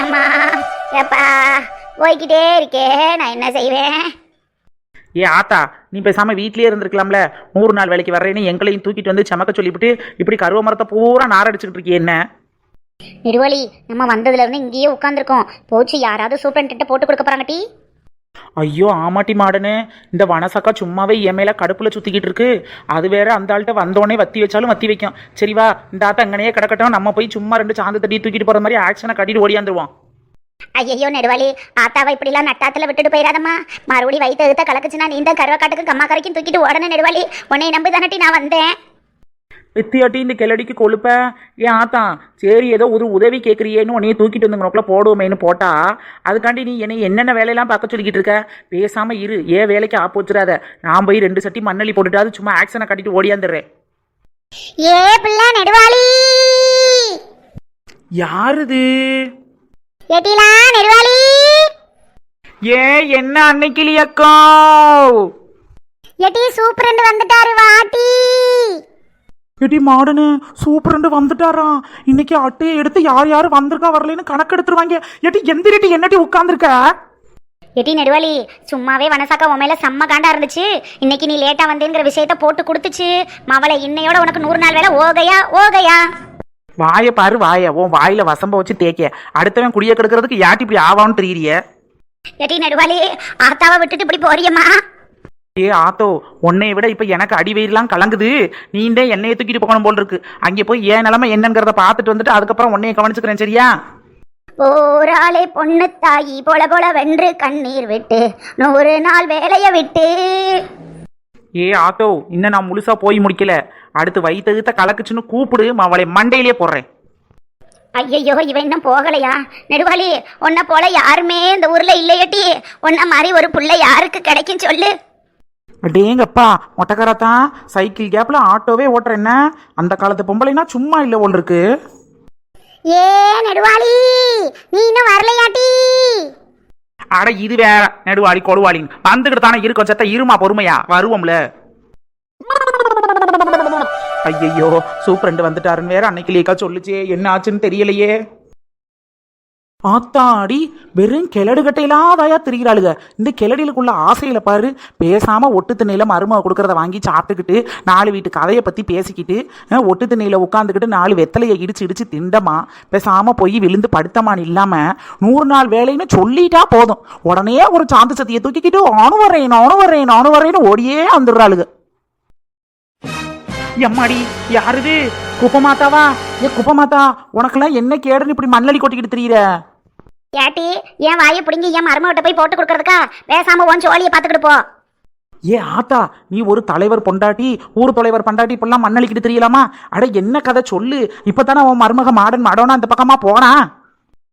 ஏம்மா ஏப்பா போய்கிட்டே இருக்கே நான் என்ன செய்வேன்? ஏ ஆத்தா நீ பேசாம வீட்லயே இருந்திருக்கலாம்ல. நூறு நாள் வேலைக்கு வர்றேன்னு எங்களையும் தூக்கிட்டு வந்து சமக்க சொல்லிவிட்டு இப்படி கருவ மரத்தை பூரா நாரடிச்சுக்கிட்டு இருக்கியே என்ன? நெடுவழி நம்ம வந்ததுல இருந்து இங்கேயே உட்காந்துருக்கோம் போச்சு யாராவது சூப்பரண்ட் போட்டு கொடுக்க போறாங்க டீ. ஐயோ ஆமாட்டி மாடனே இந்த வனசக்கா சும்மாவே என் மேலே கடுப்புல சுற்றிக்கிட்டு இருக்கு. அது வேற அந்த ஆள்கிட்ட வந்தோடனே வத்தி வச்சாலும் வத்தி வைக்கும். சரிவா இந்த ஆத்தா அங்கனையே கிடக்கட்டும். நம்ம போய் சும்மா ரெண்டு சாந்து தட்டி தூக்கிட்டு போகிற மாதிரி ஆக்ஷனை கட்டிட்டு ஓடியாந்துருவோம் ஐயோ நெடுவாளி ஆத்தாவை இப்படிலாம் நட்டாத்துல விட்டுட்டு போயிடாதம்மா. மறுபடி வயிற்று எழுத்த கலக்குச்சுன்னா நீ இந்த கம்மா கரைக்கும் தூக்கிட்டு உடனே நெடுவாளி. உன்னை நம்பி தானட்டி நான் வந்தேன். வித்தியாட்டி இந்த கிளடிக்கு கொழுப்ப? ஏன் ஆத்தா சரி ஏதோ ஒரு உதவி கேட்குறியேன்னு உன்னைய தூக்கிட்டு வந்துங்கனக்குள்ள போடுவோமேன்னு போட்டா அதுக்காண்டி நீ என்னை என்னென்ன வேலையெல்லாம் பார்க்க சொல்லிக்கிட்டு இருக்க? பேசாம இரு ஏன் வேலைக்கு ஆப்பு வச்சிடாத நான் போய் ரெண்டு சட்டி மண்ணள்ளி போட்டுட்டாது சும்மா ஆக்ஷனை கட்டிட்டு ஓடியாந்துடுறேன் ஏ பிள்ளை நெடுவாளி! யாருது? எட்டிலா நெடுவாளி! ஏன் என்ன அன்னைக்கிளி அக்கா? எட்டி சூப்பரண்ட் வந்துட்டாரு வாட்டி! எடி மாடனு சூப்பரண்டு வந்துட்டாராம் இன்னைக்கு அட்டையை எடுத்து யார் யார் வந்திருக்கா வரலைன்னு கணக்கு எடுத்துருவாங்க எடி எந்திரிட்டி என்னடி உட்காந்துருக்க எட்டி நெடுவாளி சும்மாவே வனசாக்கா உன் மேல செம்ம காண்டா இருந்துச்சு இன்னைக்கு நீ லேட்டா வந்தேங்கிற விஷயத்த போட்டு கொடுத்துச்சு மவளை இன்னையோட உனக்கு நூறு நாள் வேலை ஓகையா ஓகையா வாயை பாரு வாய உன் வாயில வசம்ப வச்சு தேக்க அடுத்தவன் குடிய கெடுக்கிறதுக்கு யாட்டி இப்படி ஆவான்னு தெரியறிய எட்டி நெடுவாளி ஆத்தாவை விட்டுட்டு இப்படி போறியம்மா ஏ ஆத்தோ உன்னைய விட இப்ப எனக்கு அடி வயிறுலாம் கலங்குது. நீண்டே என்னைய தூக்கிட்டு போகணும் போல் இருக்கு. அங்கே போய் ஏன் நிலைமை என்னங்கிறத பார்த்துட்டு வந்துட்டு அதுக்கப்புறம் உன்னைய கவனிச்சுக்கிறேன் சரியா? போராளே பொண்ணு தாயி போல போல வென்று கண்ணீர் விட்டு நூறு நாள் வேலைய விட்டு. ஏ ஆத்தோ இன்னும் நான் முழுசா போய் முடிக்கல. அடுத்து வயிற்றுத்த கலக்குச்சுன்னு கூப்பிடு அவளை மண்டையிலேயே போடுறேன். ஐயையோ இவன் இன்னும் போகலையா? நெடுவாளி உன்னை போல யாருமே இந்த ஊர்ல இல்லையட்டி. உன்ன மாதிரி ஒரு புள்ள யாருக்கு கிடைக்கும் சொல்லு. டேங்கப்பா மொட்டக்காரத்தான் சைக்கிள் கேப்ல ஆட்டோவே ஓட்டுற என்ன? அந்த காலத்து பொம்பளைனா சும்மா இல்லை போல் இருக்கு. ஏ நெடுவாளி நீ இன்னும் வரலையாட்டி அட இது வேற. நெடுவாளி கொடுவாளின்னு வந்துக்கிட்டு தானே இருக்கும் சத்த இருமா பொறுமையா? வருவோம்ல. ஐயையோ சூப்பரண்டு வந்துட்டாருன்னு வேற அன்னைக்கு லேக்கா சொல்லுச்சே என்ன ஆச்சுன்னு தெரியலையே. ஆத்தாடி வெறும் கிளடு கட்டையிலாதாயா திரிகிறாளுக இந்த கிளடிகளுக்குள்ள ஆசையில பாரு. பேசாம ஒட்டு திண்ணையில மருமக கொடுக்கறத வாங்கி சாப்பிட்டுக்கிட்டு நாலு வீட்டு கதையை பத்தி பேசிக்கிட்டு ஒட்டு திண்ணையில உட்காந்துக்கிட்டு நாலு வெத்தலையை இடிச்சு இடிச்சு திண்டமா பேசாம போய் விழுந்து படுத்தமான்னு இல்லாம நூறு நாள் வேலைன்னு சொல்லிட்டா போதும். உடனே ஒரு சாந்து சத்தியை தூக்கிக்கிட்டு ஆணு வரேன் ஆணு வரேன் ஆணு வரேன்னு ஓடியே வந்துடுறாளுக. எம்மாடி யாருது குப்பமாத்தாவா? ஏ குப்பமாத்தா உனக்கெல்லாம் என்ன கேடுன்னு இப்படி மண்ணலி கொட்டிக்கிட்டு தெரியுற? ஏட்டி ஏன் வாயை பிடுங்கி என் மருமகிட்ட போய் போட்டு கொடுக்கறதுக்கா? பேசாம உன் சோழியை பார்த்துக்கிட்டு போ. ஏ ஆத்தா நீ ஒரு தலைவர் பொண்டாட்டி ஊர் தலைவர் பொண்டாட்டி இப்பெல்லாம் மண்ணளிக்கிட்டு தெரியலாமா? அட என்ன கதை சொல்லு. இப்பதானே உன் மருமக மாடன் மடோனா அந்த பக்கமா போனா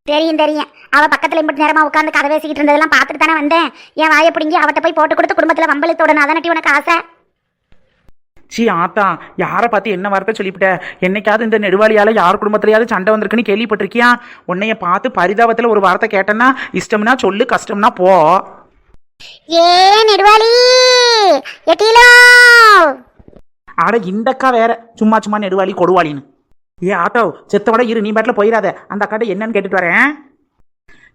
தெரியும் தெரியும். அவ பக்கத்துல மட்டும் நேரமா உட்காந்து கதை பேசிக்கிட்டு இருந்ததெல்லாம் பார்த்துட்டு தானே வந்தேன். என் வாயை பிடுங்கி அவட்ட போய் போட்டு கொடுத்து குடும்பத்துல வம்பளத்தோட அதனட்டி உனக்கு ஆசை? சீ ஆத்தா யாரை பார்த்து என்ன வார்த்தை சொல்லிவிட்ட? என்னைக்காவது இந்த நெடுவாளியால யார் குடும்பத்திலயாவது சண்டை வந்திருக்குன்னு கேள்விப்பட்டிருக்கியா? உன்னைய பார்த்து பரிதாபத்துல ஒரு வார்த்தை கேட்டேன்னா இஷ்டம்னா சொல்லு கஷ்டம்னா போ. ஏ நெடுவாளி எட்டிலோ? அட இந்தக்கா வேற. சும்மா சும்மா நெடுவாளி கொடுவாளின்னு. ஏ ஆட்டோ செத்தோட இரு நீ பாட்டில் போயிடாத அந்த அக்காட்ட என்னன்னு கேட்டுட்டு வரேன்.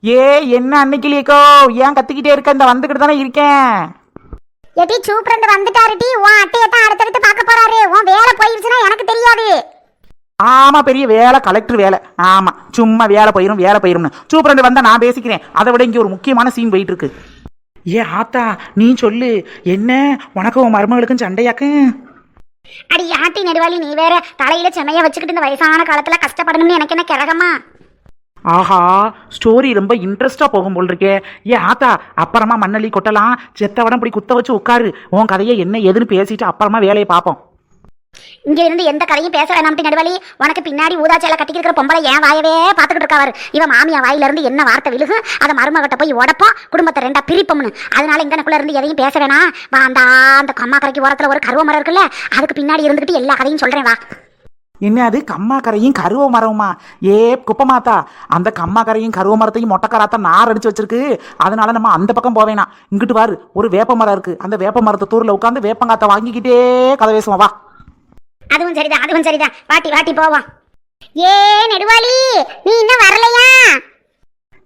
ஏ என்ன அன்னைக்கு இல்லையக்கோ ஏன் கத்திக்கிட்டே இருக்க? இந்த வந்துக்கிட்டு தானே இருக்கேன். எட்டி சூப்பரண்ட் வந்துட்டாரு டி. உன் அட்டையை தான் அடுத்தடுத்து பார்க்க போறாரு. உன் வேலை போயிருச்சுன்னா எனக்கு தெரியாது. ஆமா பெரிய வேலை கலெக்டர் வேலை. ஆமா சும்மா வேலை போயிரும் வேலை போயிரும்னு. சூப்பரண்டு வந்தா நான் பேசிக்கிறேன். அதை விட இங்க ஒரு முக்கியமான சீன் போயிட்டு இருக்கு ஏ ஆத்தா நீ சொல்லு. என்ன? உனக்கும் உன் மருமகளுக்கும் சண்டையாக்கு? அடி ஆட்டி நெடுவாளி நீ வேற தலையில செமைய வச்சுக்கிட்டு இந்த வயசான காலத்துல கஷ்டப்படணும்னு எனக்கு என்ன கிரகமா? ஆஹா ஸ்டோரி ரொம்ப இன்ட்ரெஸ்டாக போகும் போல் இருக்கே ஏ ஆத்தா அப்புறமா மண்ணள்ளி கொட்டலாம். செத்தவடம் இப்படி குத்த வச்சு உட்காரு. உன் கதையை என்ன ஏதுன்னு பேசிட்டு அப்புறமா வேலையை பார்ப்போம். இங்க இருந்து எந்த கதையும் பேச வேணாம்ட்டு நடுவலி. உனக்கு பின்னாடி ஊதாச்சேல கட்டிக்கிற பொம்பளை என் வாயவே பார்த்துக்கிட்டு இருக்கவர். இவன் மாமியா வாயில இருந்து என்ன வார்த்தை விழுகு அதை மருமகிட்ட போய் உடப்போம். குடும்பத்தை ரெண்டா பிரிப்போம்னு. அதனால இங்கனக்குள்ள இருந்து எதையும் பேச வேணாம். வா அந்த அந்த கம்மா கரைக்கு ஓரத்தில் ஒரு கருவ மரம் இருக்குல்ல அதுக்கு பின்னாடி இருந்துகிட்டு எல்லா கதையும் சொல்றேன் வா. என்ன அது கம்மா கரையும் கருவ மரமுமா ஏ குப்பமாத்தா. அந்த கம்மா கரையும் கருவ மரத்தையும் மொட்டைக்கராத்தா நார் அடிச்சு வச்சிருக்கு. அதனால நம்ம அந்த பக்கம் போவேணாம் இங்கிட்டு பாரு ஒரு வேப்ப மரம் இருக்கு. அந்த வேப்ப மரத்தை தூரில் உட்காந்து வேப்பங்காத்த வாங்கிக்கிட்டே கதை பேசுவோம் வா. அதுவும் சரிதான் அதுவும் சரிதான். வாட்டி வாட்டி போவோம். ஏ நெடுவாளி நீ இன்னும் வரலையா?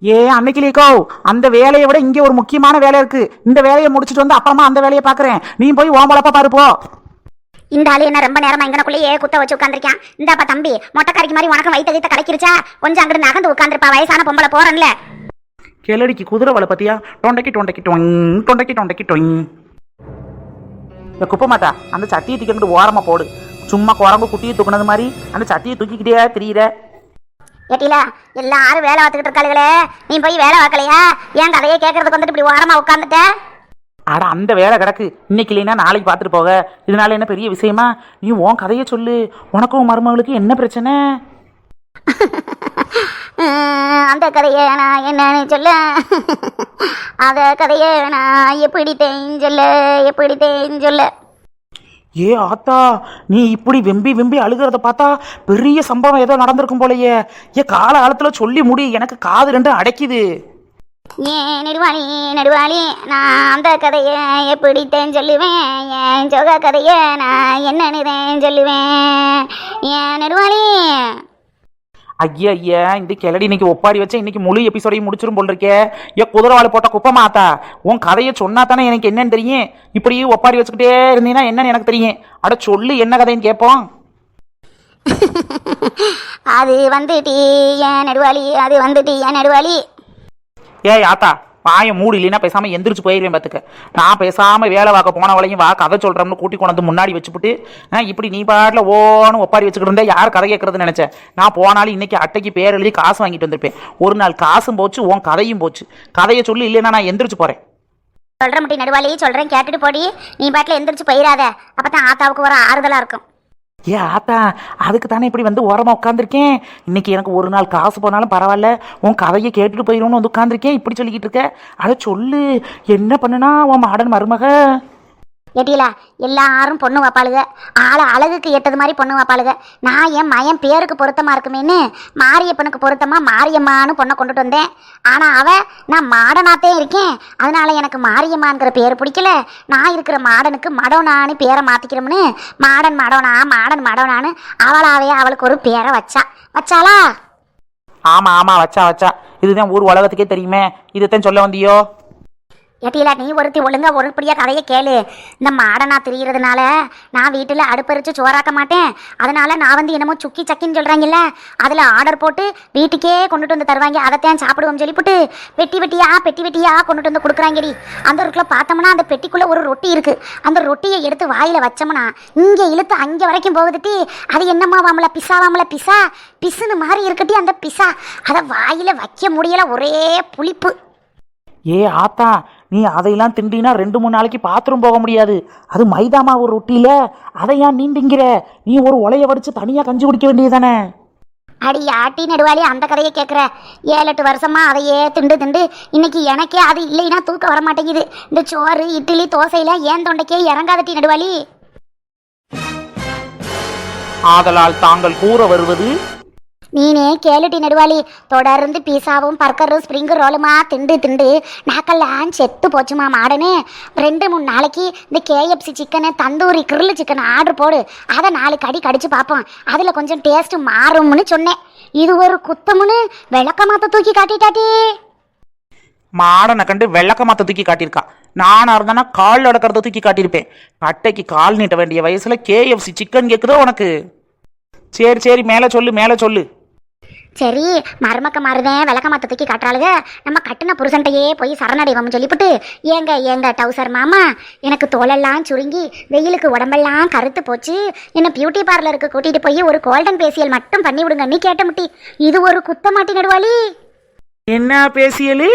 ஏ அன்னைக்கிலேக்கோ அந்த வேலையை விட இங்கே ஒரு முக்கியமான வேலை இருக்கு. இந்த வேலையை முடிச்சிட்டு வந்து அப்புறமா அந்த வேலையை பார்க்குறேன். நீ போய் ஓம் பொழப்ப பாரு போ. இந்த ஆளு என்ன ரொம்ப நேரமா இங்கனக்குள்ளேயே குத்த வச்சு உட்காந்துருக்கான் இந்தாப்பா தம்பி மொட்டைக்காரிக்கு மாதிரி உனக்கு வயிற்று கீத்த கிடைக்கிருச்சா கொஞ்சம் அங்கிட்டு நகர்ந்து உட்காந்துருப்பா வயசான பொம்பளை போறேன்ல. கிளடிக்கு குதிரை வலை பத்தியா? டொண்டைக்கு டொண்டைக்கு டொங் டொண்டைக்கு டொண்டைக்கு டொங். இந்த குப்பை மாட்டா அந்த சட்டியை தூக்கிட்டு ஓரமா போடு. சும்மா குரங்கு குட்டியை தூக்குனது மாதிரி அந்த சட்டியை தூக்கிக்கிட்டே திரியிற. ஏட்டில எல்லாரும் வேலை பார்த்துக்கிட்டு இருக்காளுகளே. நீ போய் வேலை பார்க்கலையா? ஏன் கதையை கேட்கறதுக்கு வந்துட்டு இப்படி ஓரமா உட்காந்துட்ட அட அந்த வேலை கிடக்கு. இன்னைக்கு இல்லைன்னா நாளைக்கு பார்த்துட்டு போக. இதனால என்ன பெரிய விஷயமா? நீ உன் கதையை சொல்லு. உனக்கும் உன் மருமகளுக்கு என்ன பிரச்சனை? அந்த கதையை நான் என்னன்னு சொல்ல. அந்த கதையை நான் எப்படி தெரிஞ்சொல்ல எப்படி தெரிஞ்சொல்ல ஏ ஆத்தா நீ இப்படி வெம்பி வெம்பி அழுகிறத பார்த்தா பெரிய சம்பவம் ஏதோ நடந்திருக்கும் போலயே. ஏ கால காலத்துல சொல்லி முடி. எனக்கு காது ரெண்டும் அடைக்குது. ஏன் நெடுவாளி நெடுவாளி நான் அந்த கதையை எப்படி சொல்லுவேன்? என் ஜோக கதையை நான் என்னன்னு தான் சொல்லுவேன்? ஏன் நெடுவாளி. ஐயா ஐயா இந்த கிளடி இன்னைக்கு ஒப்பாரி வச்சா இன்னைக்கு முழு எபிசோடையும் முடிச்சிரும் போல் இருக்கே ஏ குதிரவாளை போட்ட குப்பமா ஆத்தா உன் கதையை சொன்னா தானே எனக்கு என்னன்னு தெரியும்? இப்படி ஒப்பாரி வச்சுக்கிட்டே இருந்தீங்கன்னா என்னன்னு எனக்கு தெரியும்? அட சொல்லு என்ன கதைன்னு கேட்போம் அது வந்துட்டு ஏன் நெடுவாளி அது வந்துட்டு ஏன் நெடுவாளி. ஏய் ஆத்தா வாயை மூடு இல்லைன்னா பேசாம எந்திரிச்சு போயிருவேன் பார்த்துக்க நான் பேசாம வேலை பார்க்க போனவளையும் வா கதை சொல்றோம்னு கூட்டி கொண்டு முன்னாடி வச்சுப்புட்டு இப்படி நீ பாட்டில் ஓன்னு ஒப்பாரி வச்சுக்கிட்டு இருந்தா யார் கதை கேட்கறதுன்னு நினைச்சேன் நான் போனாலும் இன்னைக்கு அட்டைக்கு பேர் எழுதி காசு வாங்கிட்டு வந்திருப்பேன். ஒரு நாள் காசும் போச்சு உன் கதையும் போச்சு. கதையை சொல்லி இல்லைன்னா நான் எந்திரிச்சு போறேன். சொல்கிற மட்டும் நடுவாலேயே சொல்கிறேன் கேட்டுட்டு போடி. நீ பாட்டில் எந்திரிச்சு போயிடாத அப்பதான் ஆத்தாவுக்கு வர ஆறுதலாக இருக்கும். ஏ ஆத்தா அதுக்கு தானே இப்படி வந்து ஓரமாக உட்காந்துருக்கேன் இன்னைக்கு எனக்கு ஒரு நாள் காசு போனாலும் பரவாயில்ல. உன் கதையை கேட்டுட்டு போயிடும்னு வந்து உட்காந்துருக்கேன் இப்படி சொல்லிக்கிட்டு இருக்க. அதை சொல்லு என்ன பண்ணுனா உன் மாடன் மருமக? ஏட்டியில எல்லாரும் பொண்ணு வைப்பாளுக. ஆளை அழகுக்கு எட்டது மாதிரி பொண்ணு வைப்பாளுக. நான் என் மயன் பேருக்கு பொருத்தமாக இருக்குமேன்னு மாரியப்பனுக்கு பொருத்தமாக மாரியம்மான்னு பொண்ணை கொண்டுட்டு வந்தேன். ஆனால் அவ நான் மாடனாத்தே இருக்கேன். அதனால எனக்கு மாரியம்மாங்கிற பேர் பிடிக்கல. நான் இருக்கிற மாடனுக்கு மடோனான்னு பேரை மாற்றிக்கிறோம்னு மாடன் மடோனா மாடன் மடோனான்னு அவளாவே அவளுக்கு ஒரு பேரை வச்சா. வச்சாளா? ஆமாம் ஆமாம் வச்சா வச்சா. இதுதான் ஊர் உலகத்துக்கே தெரியுமே. இதுதான் சொல்ல வந்தியோ? ஏட்டியில நீ ஒருத்தி ஒழுங்கா ஒருபடியாக கதையை கேளு. இந்த மாடனா திரியறதுனால நான் வீட்டில் அடுப்பறிச்சு சோறாக்க மாட்டேன். அதனால நான் வந்து என்னமோ சுக்கி சக்கின்னு சொல்கிறாங்கல்ல அதில் ஆர்டர் போட்டு வீட்டுக்கே கொண்டுட்டு வந்து தருவாங்க. அதைத்தான் சாப்பிடுவோம் சொல்லிவிட்டு பெட்டி வெட்டியா பெட்டி வெட்டியா கொண்டுட்டு வந்து கொடுக்குறாங்கடி. அந்த இருக்குள்ள பார்த்தோம்னா அந்த பெட்டிக்குள்ளே ஒரு ரொட்டி இருக்கு. அந்த ரொட்டியை எடுத்து வாயில் வச்சோம்னா இங்கே இழுத்து அங்கே வரைக்கும் போகுதுட்டி. அது என்னம்மா வாமல பிசா வாமல பிசா? பிசுன்னு மாதிரி இருக்கட்டி அந்த பிசா. அதை வாயில் வைக்க முடியல ஒரே புளிப்பு. ஏ ஆத்தா நீ அதையெல்லாம் திண்டினா ரெண்டு மூணு நாளைக்கு பாத்ரூம் போக முடியாது. அது மைதா மாவு ரொட்டியில? அதை ஏன் நீ திங்கிற? நீ ஒரு உலைய வடிச்சு தனியா கஞ்சி குடிக்க வேண்டியதானே அடி ஆட்டி நடுவாளி அந்த கதையை கேட்குற ஏழு எட்டு வருஷமா அதையே திண்டு திண்டு இன்னைக்கு எனக்கே அது இல்லைன்னா தூக்கம் வர மாட்டேங்குது இந்த சோறு இட்லி தோசையில ஏன் தொண்டைக்கே இறங்காதட்டி நடுவாளி? ஆதலால் தாங்கள் கூற வருவது நீனே கேளுட்டி நடுவாளி. தொடர்ந்து பீஸாவும் பர்கரும் ஸ்ப்ரிங்கு ரோலுமா திண்டு திண்டு. நாக்கெல்லாம் செத்து போச்சுமா மாடனே. ரெண்டு மூணு நாளைக்கு இந்த KFC chicken tandoori grill chicken order போடு. அதை நாலு கடி கடிச்சு பார்ப்போம். அதில் கொஞ்சம் டேஸ்ட் மாறும்னு சொன்னேன். இது ஒரு குத்தம்னு விளக்க மாற்ற தூக்கி காட்டிட்டாட்டி. மாடனை கண்டு வெள்ளக்க மாத்த தூக்கி காட்டியிருக்கா. நானாக இருந்தேன்னா கால் அடக்கிறத தூக்கி காட்டியிருப்பேன். கட்டைக்கு கால் நீட்ட வேண்டிய வயசில் கேஎஃப்சி சிக்கன் கேட்குதோ உனக்கு? சரி சரி மேலே சொல்லு மேலே சொல்லு. சரி மருமக்க மாறுதேன் விளக்க மாத்த தூக்கி காட்டுறாளுக. நம்ம கட்டின புருஷன்ட்டையே போய் சரணடைவோம்னு சொல்லிவிட்டு ஏங்க ஏங்க டவுசர் மாமா எனக்கு தோலெல்லாம் சுருங்கி வெயிலுக்கு உடம்பெல்லாம் கருத்து போச்சு. என்ன பியூட்டி பார்லருக்கு கூட்டிட்டு போய் ஒரு கோல்டன் பேசியல் மட்டும் பண்ணி விடுங்க நீ கேட்ட முட்டி. இது ஒரு குத்த மாட்டி நடுவாளி. என்ன பேசியலு?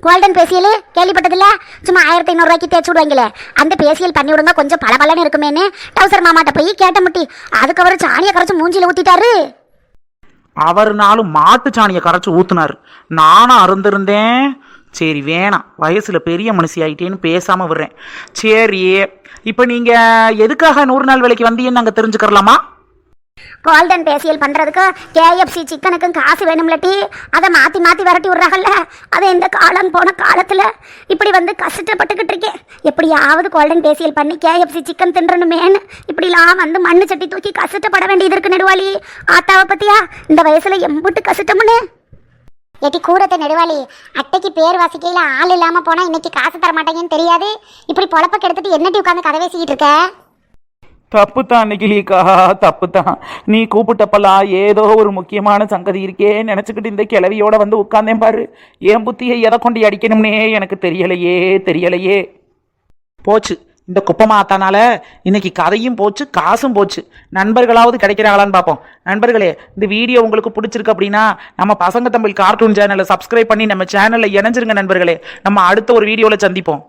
Golden facial? கேள்விப்பட்டதில்ல? சும்மா ஆயிரத்தி ஐநூறுரூவாய்க்கு தேய்ச்சி விடுவாங்களே. அந்த பேசியல் பண்ணி விடுங்க கொஞ்சம் பளபளன்னு இருக்குமேன்னு டவுசர் மாமாட்ட போய் கேட்ட முட்டி. அதுக்கு அவர் சாணியை கரைச்சு மூஞ்சில ஊத்திட்டாரு. அவர்னாலும் மாட்டு சாணியை கரைச்சி ஊத்துனாரு. நானும் அருந்திருந்தேன். சரி வேணாம். வயசுல பெரிய மனுஷி ஆயிட்டேன்னு பேசாம விடுறேன். சரி. இப்போ நீங்க எதுக்காக நூறு நாள் வேலைக்கு வந்தீங்கன்னு நாங்க தெரிஞ்சுக்கிறலாமா? கோல்டன் பேசியல் பண்ணுறதுக்கு கேஎஃப்சி சிக்கனுக்கும் காசு வேணும்லட்டி அதை மாற்றி மாற்றி விரட்டி விட்றாங்கல்ல அது இந்த காலம் போன காலத்தில்? இப்படி வந்து கஷ்டப்பட்டுக்கிட்டு இருக்கேன். எப்படியாவது கோல்டன் பேசியல் பண்ணி கேஎஃப்சி சிக்கன் தின்றணுமேன்னு இப்படிலாம் வந்து மண்ணு சட்டி தூக்கி கஷ்டப்பட வேண்டியது இருக்கு நெடுவாளி. ஆத்தாவை பற்றியா இந்த வயசில் எம்புட்டு கஷ்டமுன்னு ஏட்டி கூரத்தை நெடுவாளி அட்டைக்கு பேர் வாசிக்கையில் ஆள் இல்லாமல் போனால் இன்னைக்கு காசு தர மாட்டேங்கன்னு தெரியாது. இப்படி பொழப்ப கெடுத்துட்டு என்னட்டி உட்காந்து கதவை பேசிக்கிட்டு இருக்க? தப்பு தான் நிகிலிக்கா தப்பு தான் நீ கூப்பிட்டப்பெல்லாம் ஏதோ ஒரு முக்கியமான சங்கதி இருக்கே நினச்சிக்கிட்டு இந்த கிளவியோட வந்து உட்காந்தேன் பாரு. என் புத்தியை எதை கொண்டு அடிக்கணும்னே எனக்கு தெரியலையே தெரியலையே. போச்சு. இந்த குப்பமாத்தானால இன்னைக்கு கதையும் போச்சு காசும் போச்சு. நண்பர்களாவது கிடைக்கிறாங்களான்னு பார்ப்போம். நண்பர்களே இந்த வீடியோ உங்களுக்கு பிடிச்சிருக்கு அப்படின்னா நம்ம பசங்க தமிழ் கார்ட்டூன் சேனலை சப்ஸ்கிரைப் பண்ணி நம்ம சேனலில் இணைஞ்சிருங்க நண்பர்களே. நம்ம அடுத்த ஒரு வீடியோவில் சந்திப்போம்.